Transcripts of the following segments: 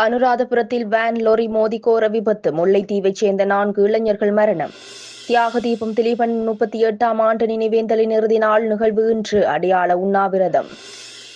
அனுராதபுரத்தில் van lorry மோதி கோர விபத்து. முல்லைத்தீவைச் சேர்ந்த நான்கு இளைஞர்கள் மரணம். தியாக தீபம் திலீபன் முப்பத்தி எட்டாம் ஆண்டு நினைவேந்தலின் இறுதி நாள் நிகழ்வு இன்று. அடையாள உண்ணாவிரதம்.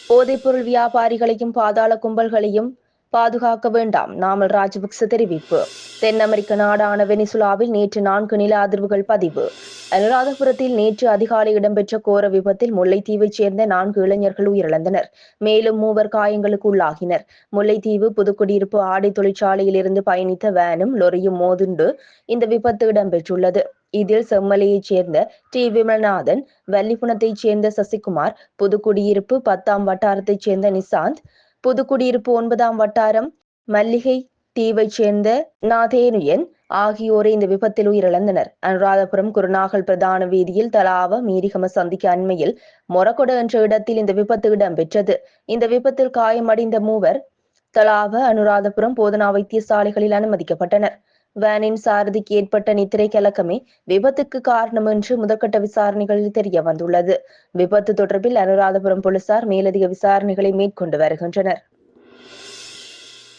போதைப்பொருள் வியாபாரிகளையும் பாதாள கும்பல்களையும் பாதுகாக்க வேண்டாம் நாமல் ராஜபக்ச தெரிவிப்பு. தென் அமெரிக்க நாடான வெனிசுலாவில் நேற்று நான்கு நில அதிர்வுகள் பதிவு. அனுராதபுரத்தில் நேற்று அதிகாலை இடம்பெற்ற கோர விபத்தில் முல்லைத்தீவைச் சேர்ந்த நான்கு இளைஞர்கள் உயிரிழந்தனர். மேலும் மூவர் காயங்களுக்கு உள்ளாகினர். முல்லைத்தீவு புதுக்குடியிருப்பு ஆடை தொழிற்சாலையில் இருந்து பயணித்த வேனும் லொரியும் மோதுண்டு இந்த விபத்து இடம்பெற்றுள்ளது. இதில் செம்மலையைச் சேர்ந்த டி. விமல்நாதன் வல்லிபுணத்தைச் சேர்ந்த சசிகுமார் புதுக்குடியிருப்பு பத்தாம் வட்டாரத்தைச் சேர்ந்த நிசாந்த் புதுக்குடியிருப்பு ஒன்பதாம் வட்டாரம் மல்லிகை தீவைச் சேர்ந்த நாதேனுயன் ஆகியோரே இந்த விபத்தில் உயிரிழந்தனர். அனுராதபுரம் குருநாகல் பிரதான வீதியில் தலாவ மீரிகம சந்திக்கு அண்மையில் மொரகொட என்ற இடத்தில் இந்த விபத்து இடம்பெற்றது. இந்த விபத்தில் காயமடைந்த மூவர் தலாவ அனுராதபுரம் போதனா வைத்தியசாலைகளில் அனுமதிக்கப்பட்டனர். வேனின் சாரதிக்கு ஏற்பட்ட நித்திரை கலக்கமே விபத்துக்கு காரணம் என்று முதற்கட்ட விசாரணைகளில் தெரிய வந்துள்ளது. விபத்து தொடர்பில் அனுராதபுரம் போலீசார் மேலதிக விசாரணைகளை மேற்கொண்டு வருகின்றனர்.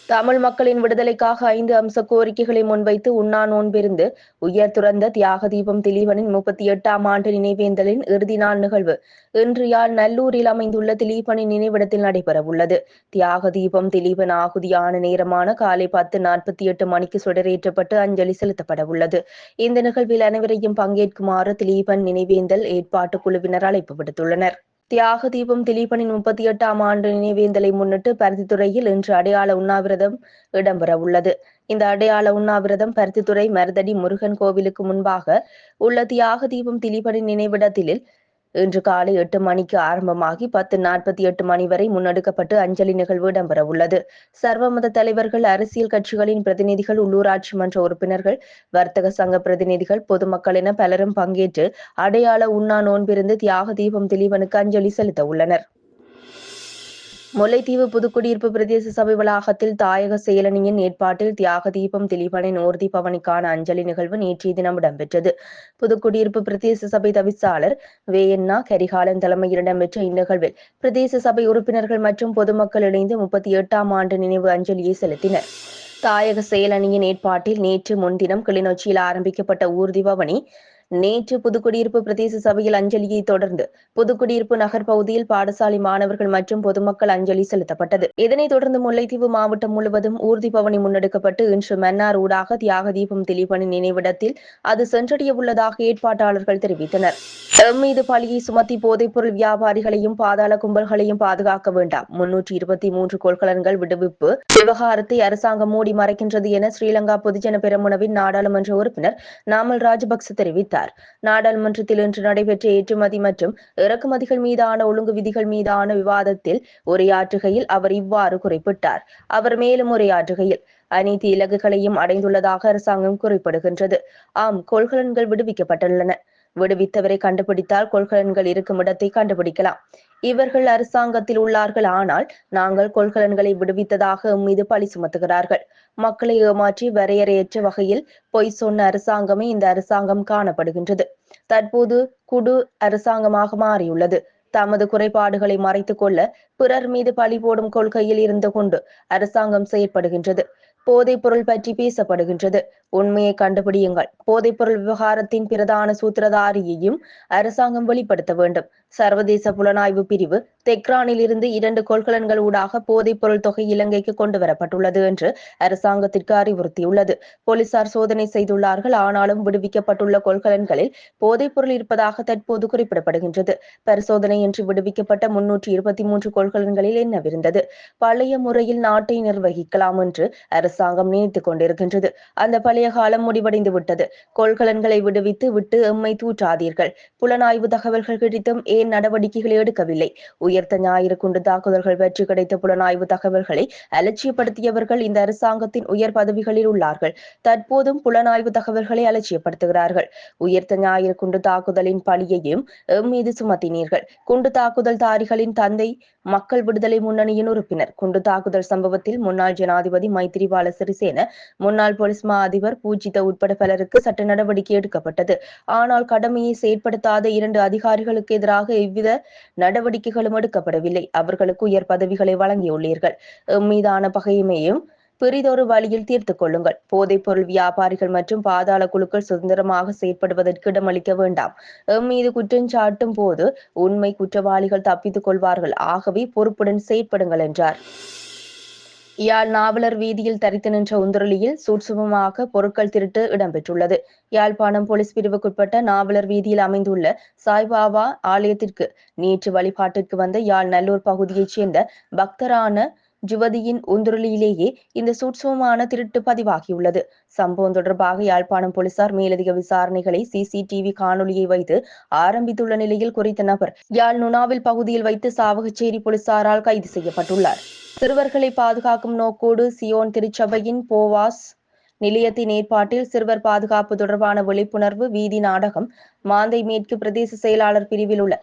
தமிழ் மக்களின் விடுதலைக்காக ஐந்து அம்ச கோரிக்கைகளை முன்வைத்து உண்ணா நோன்பிருந்து உயர் துறந்த தியாக தீபம் திலீபனின் முப்பத்தி எட்டாம் ஆண்டு நினைவேந்தலின் இறுதி நாள் நிகழ்வு இன்று யாழ் நல்லூரில் அமைந்துள்ள திலீபனின் நினைவிடத்தில் நடைபெறவுள்ளது. தியாக தீபம் திலீபன் ஆகுதியான நேரமான காலை பத்து நாற்பத்தி எட்டு மணிக்கு சுடரேற்றப்பட்டு அஞ்சலி செலுத்தப்பட உள்ளது இந்த நிகழ்வில் அனைவரையும் பங்கேற்குமாறு திலீபன் நினைவேந்தல் ஏற்பாட்டு குழுவினர் அழைப்பு விடுத்துள்ளனர். தியாக தீபம் திலீபனின் முப்பத்தி எட்டாம் ஆண்டு நினைவேந்தலை முன்னிட்டு பருத்தித்துறையில் இன்று அடையாள உண்ணாவிரதம் இடம்பெற உள்ளது. இந்த அடையாள உண்ணாவிரதம் பருத்தித்துறை மருதடி முருகன் கோவிலுக்கு முன்பாக உள்ள தியாக தீபம் திலீபனின் நினைவிடத்தில் இன்று காலை எட்டு மணிக்கு ஆரம்பமாகி பத்து நாற்பத்தி எட்டு மணி வரை முன்னெடுக்கப்பட்டு அஞ்சலி நிகழ்வு இடம்பெற உள்ளது சர்வமத தலைவர்கள் அரசியல் கட்சிகளின் பிரதிநிதிகள் உள்ளூராட்சி மன்ற உறுப்பினர்கள் வர்த்தக சங்க பிரதிநிதிகள் பொதுமக்கள் என பலரும் பங்கேற்று அடையாள உண்ணா நோன்பிருந்து தியாக தீபம் திலீபனுக்கு அஞ்சலி செலுத்த உள்ளனர் முல்லைத்தீவு புதுக்குடியிருப்பு பிரதேச சபை வளாகத்தில் தாயக செயலணியின் ஏற்பாட்டில் தியாக தீபம் திலீபனின் ஊர்தி பவனிக்கான அஞ்சலி நிகழ்வு நேற்றைய தினம் இடம்பெற்றது. புதுக்குடியிருப்பு பிரதேச சபை தவிசாளர் வேயண்ணா கரிகாலன் தலைமையில் இடம்பெற்ற இந்நிகழ்வில் பிரதேச சபை உறுப்பினர்கள் மற்றும் பொதுமக்கள் இணைந்து முப்பத்தி எட்டாம் ஆண்டு நினைவு அஞ்சலியை செலுத்தினர். தாயக செயலணியின் ஏற்பாட்டில் நேற்று முன்தினம் கிளிநொச்சியில் ஆரம்பிக்கப்பட்ட ஊர்தி பவனி நேற்று புதுக்குடியிருப்பு பிரதேச சபையில் அஞ்சலியை தொடர்ந்து புதுக்குடியிருப்பு நகர் பகுதியில் பாடசாலை மாணவர்கள் மற்றும் பொதுமக்கள் அஞ்சலி செலுத்தப்பட்டது. இதனைத் தொடர்ந்து முல்லைத்தீவு மாவட்டம் முழுவதும் ஊர்தி பவனி முன்னெடுக்கப்பட்டு இன்று மன்னார் ஊடாக தியாக தீபம் திலீபனின் நினைவிடத்தில் அது சென்றடைய உள்ளதாக ஏற்பாட்டாளர்கள் தெரிவித்தனர். எம் மீது பழியை சுமத்தி போதைப்பொருள் வியாபாரிகளையும் பாதாள கும்பல்களையும் பாதுகாக்க வேண்டாம். முன்னூற்றி இருபத்தி மூன்று கொள்கலன்கள் விடுவிப்பு விவகாரத்தை அரசாங்கம் மூடி மறைக்கின்றது என ஸ்ரீலங்கா பொதுஜன பெரமுனவின் நாடாளுமன்ற உறுப்பினர் நாமல் ராஜபக்ச தெரிவித்தார். நாடாளுமன்றத்தில் இன்று நடைபெற்ற ஏற்றுமதி மற்றும் இறக்குமதிகள் மீதான ஒழுங்கு விதிகள் மீதான விவாதத்தில் உரையாற்றுகையில் அவர் இவ்வாறு குறிப்பிட்டார். அவர் மேலும் உரையாற்றுகையில் அனைத்து இலக்குகளையும் அடைந்துள்ளதாக அரசாங்கம் குறிப்பிடுகின்றது. ஆம் கொள்கலன்கள் விடுவிக்கப்பட்டுள்ளன. விடுவித்தவரை கண்டுபிடித்தால் கொள்கலன்கள் இருக்கும் இடத்தை கண்டுபிடிக்கலாம். இவர்கள் அரசாங்கத்தில் உள்ளார்கள் ஆனால் நாங்கள் கொள்கலன்களை விடுவித்ததாக மீது பழி சுமத்துகிறார்கள். மக்களை ஏமாற்றி வரையறையற்ற வகையில் பொய் சொன்ன அரசாங்கமே இந்த அரசாங்கம் காணப்படுகின்றது. தற்போது குடு அரசாங்கமாக மாறியுள்ளது. தமது குறைபாடுகளை மறைத்துக் கொள்ள பிறர் மீது பழி போடும் கொள்கையில் இருந்து கொண்டு அரசாங்கம் செயற்படுகின்றது. போதைப் பொருள் பற்றி பேசப்படுகின்றது. உண்மையை கண்டுபிடியுங்கள். போதைப் பொருள் விவகாரத்தின் பிரதான சூத்திரதாரியையும் அரசாங்கம் வெளிப்படுத்த வேண்டும். சர்வதேச புலனாய்வு பிரிவு தெக்ரானில் இருந்து இரண்டு கொள்கலன்கள் ஊடாக போதைப் பொருள் தொகை இலங்கைக்கு கொண்டு வரப்பட்டுள்ளது என்று அரசாங்கத்திற்கு அறிவுறுத்தியுள்ளது. போலீசார் சோதனை செய்துள்ளார்கள். ஆனாலும் விடுவிக்கப்பட்டுள்ள கொள்கலன்களில் போதைப் பொருள் இருப்பதாக தற்போது குறிப்பிடப்படுகின்றது. பரிசோதனையின்றி விடுவிக்கப்பட்ட முன்னூற்றி இருபத்தி மூன்று கொள்கலன்களில் என்னவிருந்தது பழைய முறையில் நாட்டை நிர்வகிக்கலாம் என்று அரசாங்கம் நினைத்துக் கொண்டிருக்கின்றது. அந்த பழைய காலம் முடிவடைந்து விட்டது. கொள்கலன்களை விடுவித்து விட்டு எம்மை தூற்றாதீர்கள். புலனாய்வு தகவல்கள் கிடைத்தும் ஏன் நடவடிக்கைகளை எடுக்கவில்லை? உயர்த்த ஞாயிறு குண்டு தாக்குதல்கள் பற்றி கிடைத்த புலனாய்வு தகவல்களை அலட்சியப்படுத்தியவர்கள் இந்த அரசாங்கத்தின் உயர் பதவிகளில் உள்ளார்கள். தற்போதும் புலனாய்வு தகவல்களை அலட்சியப்படுத்துகிறார்கள். உயர்த்த ஞாயிறு குண்டு தாக்குதலின் பழியையும் எம் மீது சுமத்தினீர்கள். குண்டு தாக்குதல் தாரிகளின் தந்தை மக்கள் விடுதலை முன்னணியின் உறுப்பினர். குண்டு தாக்குதல் சம்பவத்தில் முன்னாள் ஜனாதிபதி மைத்திரிபால சிறிசேன முன்னாள் போலீஸ் மா அதிபர் பூஜித உட்பட பலருக்கு சட்ட நடவடிக்கை எடுக்கப்பட்டது. ஆனால் கடமையை செயற்படுத்தாத இரண்டு அதிகாரிகளுக்கு எதிராக எவ்வித நடவடிக்கைகளும் எடுக்கப்படவில்லை. அவர்களுக்கு உயர் பதவிகளை வழங்கியுள்ளீர்கள். மீதான பகைமையும் பெரிதொரு வழியில் தீர்த்துக் கொள்ளுங்கள். போதைப்பொருள் வியாபாரிகள் மற்றும் பாதாள குழுக்கள் சுதந்திரமாக செயற்படுவதற்கு இடமளிக்க வேண்டாம். எம் மீது குற்றஞ்சாட்டும் போது உண்மை குற்றவாளிகள் தப்பித்துக் கொள்வார்கள். ஆகவே பொறுப்புடன் செயற்படுங்கள் என்றார். யாழ் நாவலர் வீதியில் தரித்து நின்ற உந்துருளியில் சூட்சுமமாக பொருட்கள் திருட்டு இடம்பெற்றுள்ளது. யாழ்ப்பாணம் போலீஸ் பிரிவுக்குட்பட்ட நாவலர் வீதியில் அமைந்துள்ள சாய்பாபா ஆலயத்திற்கு நேற்று வழிபாட்டிற்கு வந்த யாழ் நல்லூர் பகுதியைச் சேர்ந்த பக்தரான ஜுவதியின் உந்துருளியிலேயே இந்த சூட்சுமமான திருட்டு பதிவாகியுள்ளது. சம்பவம் தொடர்பாக யாழ்ப்பாணம் போலீசார் மேலதிக விசாரணைகளை சிசிடிவி காணொலியை வைத்து ஆரம்பித்துள்ள நிலையில் குறித்த நபர் யாழ் நுணாவில் பகுதியில் வைத்து சாவகச்சேரி போலீசாரால் கைது செய்யப்பட்டுள்ளார். சிறுவர்களை பாதுகாக்கும் நோக்கோடு சியோன் திருச்சபையின் போவாஸ் நிலையத்தின் ஏற்பாட்டில் சிறுவர் பாதுகாப்பு தொடர்பான விழிப்புணர்வு வீதி நாடகம் மாந்தை மேற்கு பிரதேச செயலாளர் பிரிவில் உள்ள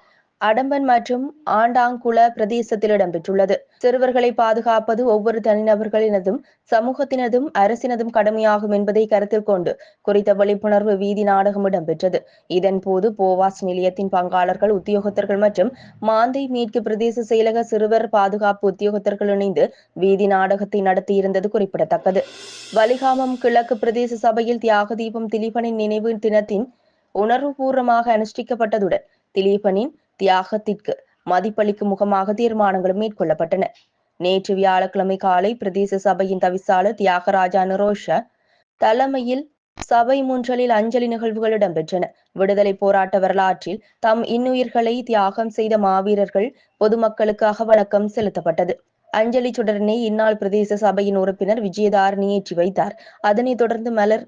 அடம்பன் மற்றும் ஆண்டாங்குள பிரதேசத்தில் இடம்பெற்றுள்ளது. சிறுவர்களை பாதுகாப்பது ஒவ்வொரு தனிநபர்களினதும் சமூகத்தினதும் அரசினதும் கடமையாகும் என்பதை கருத்தில் கொண்டு குறித்த விழிப்புணர்வு வீதி நாடகம் இடம்பெற்றது. இதன்போது போவாஸ் நிலையத்தின் பங்காளர்கள் உத்தியோகத்தர்கள் மற்றும் மாந்தை மேற்கு பிரதேச செயலக சிறுவர் பாதுகாப்பு உத்தியோகத்தர்கள் இணைந்து வீதி நாடகத்தை நடத்தியிருந்தது குறிப்பிடத்தக்கது. வலிகாமம் கிழக்கு பிரதேச சபையில் தியாக தீபம் திலீபனின் நினைவு தினத்தின் உணர்வுபூர்வமாக அனுஷ்டிக்கப்பட்டதுடன் திலீபனின் தியாகத்திற்கு மதிப்பளிக்கும் முகமாக தீர்மானங்களும் மேற்கொள்ளப்பட்டன. நேற்று வியாழக்கிழமை காலை பிரதேச சபையின் தவிசாளர் தியாகராஜா நிரோஷ தலைமையில் சபை முன்றலில் அஞ்சலி நிகழ்வுகள் இடம்பெற்றன. விடுதலை போராட்ட வரலாற்றில் தம் இன்னுயிர்களை தியாகம் செய்த மாவீரர்கள் பொதுமக்களுக்காக வணக்கம் செலுத்தப்பட்டது. அஞ்சலி சுடரனை இந்நாள் பிரதேச சபையின் உறுப்பினர் விஜயதாரணி ஏற்றி வைத்தார். அதனைத் தொடர்ந்து மலர்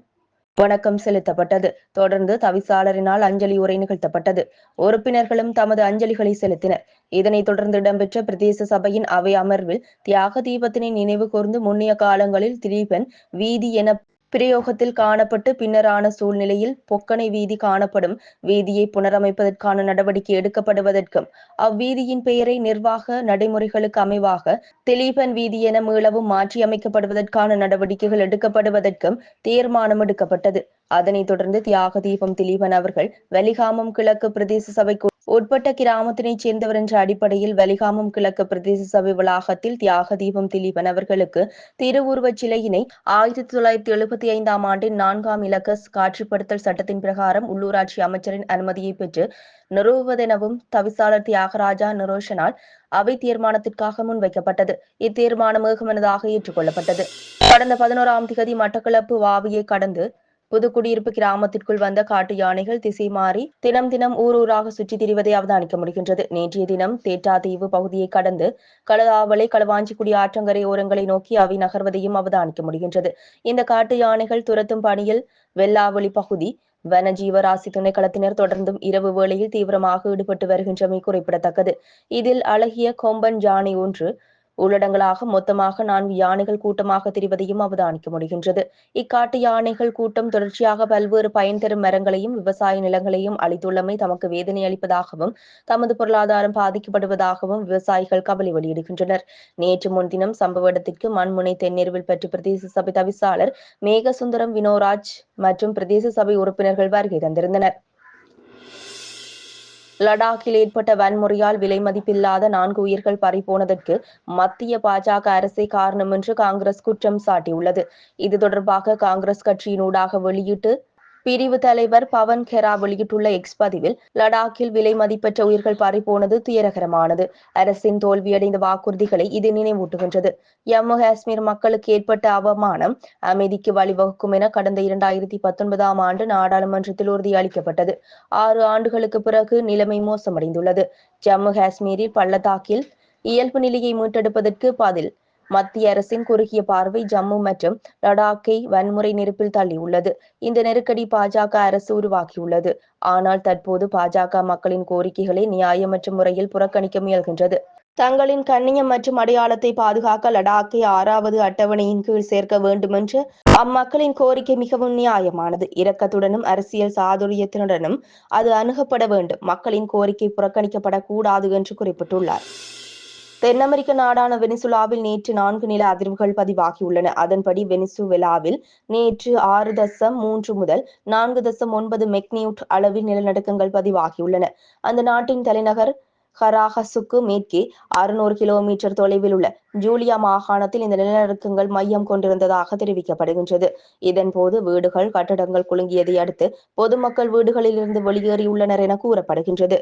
வணக்கம் செலுத்தப்பட்டது. தொடர்ந்து தவிசாளரினால் அஞ்சலி உரை நிகழ்த்தப்பட்டது. உறுப்பினர்களும் தமது அஞ்சலிகளை செலுத்தினர். இதனைத் தொடர்ந்து இடம்பெற்ற பிரதேச சபையின் அவை அமர்வில் தியாக தீபத்தினை நினைவு கூர்ந்து முன்னைய காலங்களில் திலீபன் வீதி என பிரயோகத்தில் காணப்பட்டு பின்னரான சூழ்நிலையில் பொக்கனை வீதி காணப்படும். வீதியை புனரமைப்பதற்கான நடவடிக்கை எடுக்கப்படுவதற்கும் அவ்வீதியின் பெயரை நிர்வாக நடைமுறைகளுக்கு அமைவாக திலீபன் வீதி என மீளவும் மாற்றியமைக்கப்படுவதற்கான நடவடிக்கைகள் எடுக்கப்படுவதற்கும் தீர்மானம் எடுக்கப்பட்டது. அதனைத் தொடர்ந்து தியாக தீபம் திலீபன் அவர்கள் வலிகாமம் கிழக்கு பிரதேச சபைக்கு உட்பட்ட கிராமத்தினைச் சேர்ந்தவர் என்ற அடிப்படையில் வலிகாமம் கிழக்கு பிரதேச சபை வளாகத்தில் தியாக தீபம் திலீபன் அவர்களுக்கு திருவுருவச் சிலையினை ஆயிரத்தி தொள்ளாயிரத்தி எழுபத்தி ஐந்தாம் ஆண்டின் நான்காம் இலக்க காட்சிப்படுத்தல் சட்டத்தின் பிரகாரம் உள்ளூராட்சி அமைச்சரின் அனுமதியை பெற்று நிறுவுவதெனவும் தவிசாளர் தியாகராஜா நிரோஷனால் அவை தீர்மானத்திற்காக முன்வைக்கப்பட்டது. இத்தீர்மானம் ஏகமனதாக ஏற்றுக்கொள்ளப்பட்டது. கடந்த பதினோராம் திகதி மட்டக்களப்பு வாவியை கடந்து புதுக்குடியிருப்பு கிராமத்திற்குள் வந்த காட்டு யானைகள் திசை மாறி தினம் தினம் ஊர் ஊராக சுற்றித் திரிவதை அவதானிக்க முடிகின்றது. நேற்றைய தினம் தேட்டாதீவு பகுதியை கடந்து களதாவளை களவாஞ்சிக்குடி ஆற்றங்கரை ஓரங்களை நோக்கி அவை நகர்வதையும் அவதானிக்க முடிகின்றது. இந்த காட்டு யானைகள் துரத்தும் பணியில் வெள்ளாவளி பகுதி வனஜீவராசி துணைக்களத்தினர் தொடர்ந்தும் இரவு வேளையில் தீவிரமாக ஈடுபட்டு வருகின்றமை குறிப்பிடத்தக்கது. இதில் அழகிய கொம்பன் யானை ஒன்று உள்ளடங்களாக மொத்தமாக நான்கு யானைகள் கூட்டமாக திரிவதையும் அவதானிக்க முடிகின்றது. இக்காட்டு யானைகள் கூட்டம் தொடர்ச்சியாக பல்வேறு பயன் தரும் மரங்களையும் விவசாய நிலங்களையும் அளித்துள்ளமை தமக்கு வேதனை அளிப்பதாகவும் தமது பொருளாதாரம் பாதிக்கப்படுவதாகவும் விவசாயிகள் கவலை வெளியிடுகின்றனர். நேற்று முன்தினம் சம்பவ இடத்திற்கு மண்முனை தென்னெருவில் பெற்ற பிரதேச சபை தவிசாளர் மேகசுந்தரம் வினோராஜ் மற்றும் பிரதேச சபை உறுப்பினர்கள் வருகை தந்திருந்தனர். லடாக்கில் ஏற்பட்ட வன்முறையால் விலை மதிப்பில்லாத நான்கு உயிர்கள் பறிபோனதற்கு மத்திய பாஜக அரசே காரணம் என்று காங்கிரஸ் குற்றம் சாட்டியுள்ளது. இது தொடர்பாக காங்கிரஸ் கட்சியினூடாக வெளியிட்டு பிரிவு தலைவர் பவன் கெரா வெளியிட்டுள்ள எக்ஸ் பதிவில் லடாக்கில் விலை மதிப்பற்ற உயிர்கள் பறிபோனது துயரகரமானது. அரசின் தோல்வியடைந்த வாக்குறுதிகளை இது நினைவூட்டுகின்றது. ஜம்மு காஷ்மீர் மக்களுக்கு ஏற்பட்ட அவமானம் அமைதிக்கு வழிவகுக்கும் என கடந்த இரண்டாயிரத்தி பத்தொன்பதாம் ஆண்டு நாடாளுமன்றத்தில் உறுதியளிக்கப்பட்டது. ஆறு ஆண்டுகளுக்கு பிறகு நிலைமை மோசமடைந்துள்ளது. ஜம்மு காஷ்மீரில் பள்ளத்தாக்கில் இயல்பு நிலையை மீட்டெடுப்பதற்கு பதில் மத்திய அரசின் குறுகிய பார்வை ஜம்மு மற்றும் லடாக்கை வன்முறை நெருப்பில் தள்ளியுள்ளது. இந்த நெருக்கடி பாஜக அரசு உருவாக்கியுள்ளது. ஆனால் தற்போது பாஜக மக்களின் கோரிக்கைகளை நியாயமற்ற முறையில் புறக்கணிக்க முயல்கின்றது. தங்களின் கண்ணியம் மற்றும் அடையாளத்தை பாதுகாக்க லடாக்கை ஆறாவது அட்டவணையின் கீழ் சேர்க்க வேண்டுமென்று அம்மக்களின் கோரிக்கை மிகவும் நியாயமானது. இரக்கத்துடனும் அரசியல் சாதுரியத்துடனும் அது அணுகப்பட வேண்டும். மக்களின் கோரிக்கை புறக்கணிக்கப்படக்கூடாது என்று குறிப்பிட்டுள்ளார். தென் அமெரிக்க நாடான வெனிசுலாவில் நேற்று நான்கு நில அதிர்வுகள் பதிவாகியுள்ளன. அதன்படி வெனிசுவேலாவில் நேற்று ஆறு தசம் மூன்று முதல் நான்கு தசம் ஒன்பது மெக்னியூட் அளவில் நிலநடுக்கங்கள் பதிவாகியுள்ளன. அந்த நாட்டின் தலைநகர் ஹராஹசுக்கு மேற்கே அறுநூறு கிலோமீட்டர் தொலைவில் உள்ள ஜூலியா மாகாணத்தில் இந்த நிலநடுக்கங்கள் மையம் கொண்டிருந்ததாக தெரிவிக்கப்படுகின்றது. இதன்போது வீடுகள் கட்டடங்கள் குலுங்கியதை அடுத்து பொதுமக்கள் வீடுகளில் வீடுகளிலிருந்து வெளியேறியுள்ளனர் என கூறப்படுகின்றது.